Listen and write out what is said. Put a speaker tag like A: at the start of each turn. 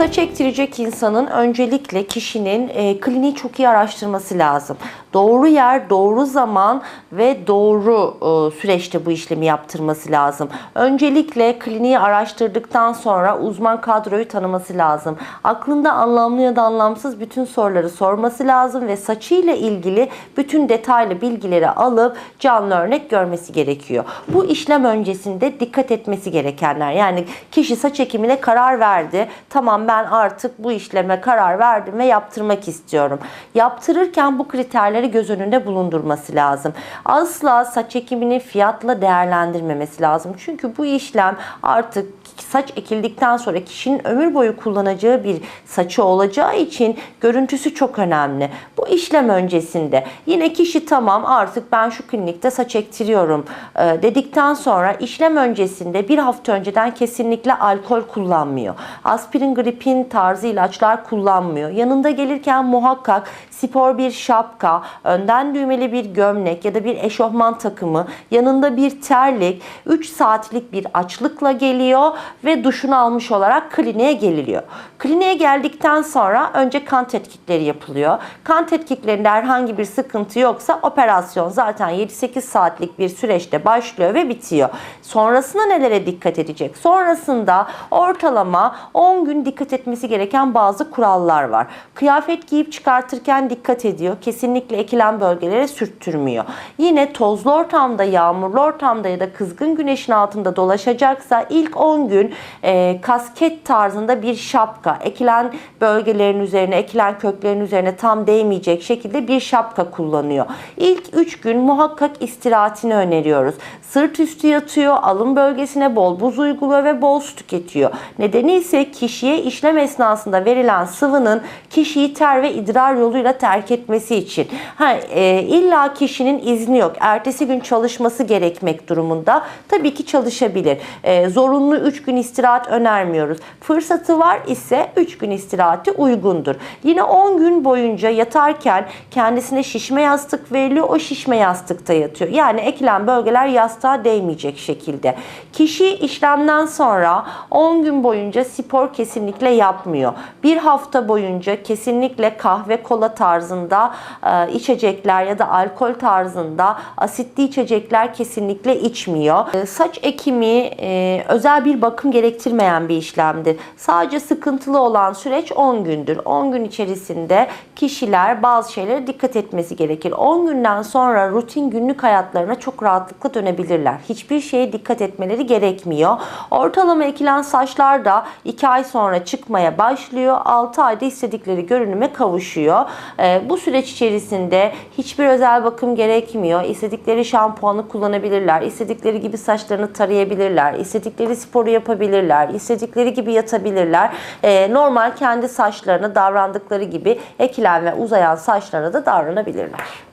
A: Saç ektirecek insanın öncelikle kişinin e, kliniği çok iyi araştırması lazım. Doğru yer, doğru zaman ve doğru e, süreçte bu işlemi yaptırması lazım. Öncelikle kliniği araştırdıktan sonra uzman kadroyu tanıması lazım. Aklında anlamlı ya da anlamsız bütün soruları sorması lazım ve saçıyla ilgili bütün detaylı bilgileri alıp canlı örnek görmesi gerekiyor. Bu işlem öncesinde dikkat etmesi gerekenler. Yani kişi saç ekimine karar verdi. Tamam ben artık bu işleme karar verdim ve yaptırmak istiyorum. Yaptırırken bu kriterleri göz önünde bulundurması lazım. Asla saç ekimini fiyatla değerlendirmemesi lazım. Çünkü bu işlem artık saç ekildikten sonra kişinin ömür boyu kullanacağı bir saçı olacağı için görüntüsü çok önemli. Bu işlem öncesinde yine kişi tamam artık ben şu klinikte saç ektiriyorum e, dedikten sonra işlem öncesinde bir hafta önceden kesinlikle alkol kullanmıyor. Aspirin, gripin tarzı ilaçlar kullanmıyor. Yanında gelirken muhakkak spor bir şapka, önden düğmeli bir gömlek ya da bir eşofman takımı, yanında bir terlik, 3 saatlik bir açlıkla geliyor ve duşunu almış olarak kliniğe geliliyor. Kliniğe geldikten sonra önce kan tetkikleri yapılıyor. Kan tetkiklerinde herhangi bir sıkıntı yoksa operasyon zaten 7-8 saatlik bir süreçte başlıyor ve bitiyor. Sonrasında nelere dikkat edecek? Sonrasında ortalama 10 gün dikkat etmesi gereken bazı kurallar var. Kıyafet giyip çıkartırken dikkat ediyor. Kesinlikle ekilen bölgelere sürttürmüyor. Yine tozlu ortamda, yağmurlu ortamda ya da kızgın güneşin altında dolaşacaksa ilk 10 gün e, kasket tarzında bir şapka, ekilen bölgelerin üzerine, ekilen köklerin üzerine tam değmeyecek şekilde bir şapka kullanıyor. İlk 3 gün muhakkak istirahatini öneriyoruz. Sırt üstü yatıyor, alın bölgesine bol buz uyguluyor ve bol su tüketiyor. Nedeni ise kişiye işlem esnasında verilen sıvının kişiyi ter ve idrar yoluyla terk etmesi için. Ha, e, illa kişinin izni yok. Ertesi gün çalışması gerekmek durumunda tabii ki çalışabilir. E, zorunlu 3 gün istirahat önermiyoruz. Fırsatı var ise 3 gün istirahati uygundur. Yine 10 gün boyunca yatarken kendisine şişme yastık veriliyor. O şişme yastıkta yatıyor. Yani ekilen bölgeler yastığa değmeyecek şekilde. Kişi işlemden sonra 10 gün boyunca spor kesinlikle yapmıyor. Bir hafta boyunca kesinlikle kahve kola tarzında e, içecekler ya da alkol tarzında asitli içecekler kesinlikle içmiyor. E, saç ekimi e, özel bir bakım gerektirmeyen bir işlemdir. Sadece sıkıntılı olan süreç 10 gündür. 10 gün içerisinde kişiler bazı şeylere dikkat etmesi gerekir. 10 günden sonra rutin günlük hayatlarına çok rahatlıkla dönebilirler. Hiçbir şeye dikkat etmeleri gerekmiyor. Ortalama ekilen saçlar da 2 ay sonra çıkmaya başlıyor. 6 ayda istedikleri görünüme kavuşuyor. Ee, bu süreç içerisinde hiçbir özel bakım gerekmiyor. İstedikleri şampuanı kullanabilirler. İstedikleri gibi saçlarını tarayabilirler. İstedikleri sporu yapabilirler. İstedikleri gibi yatabilirler. Ee, normal kendi saçlarına davrandıkları gibi ekilen ve uzayan saçlarına da davranabilirler.